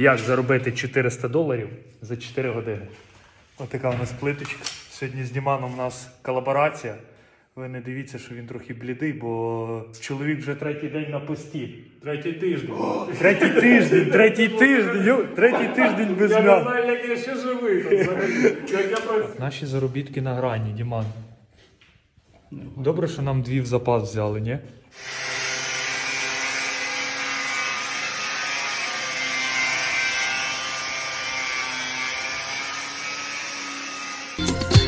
як заробити 400 доларів за 4 години. Отака у нас плиточка. Сьогодні з Діманом у нас колаборація. Ви не дивіться, що він трохи блідий, бо чоловік вже третій день на пості. Третій тиждень. Третій тиждень, третій тиждень, третій тиждень без Я не знаю, як я ще живий. Наші заробітки на грані, Діман. Добре, що нам дві в запас взяли, ні? Bye.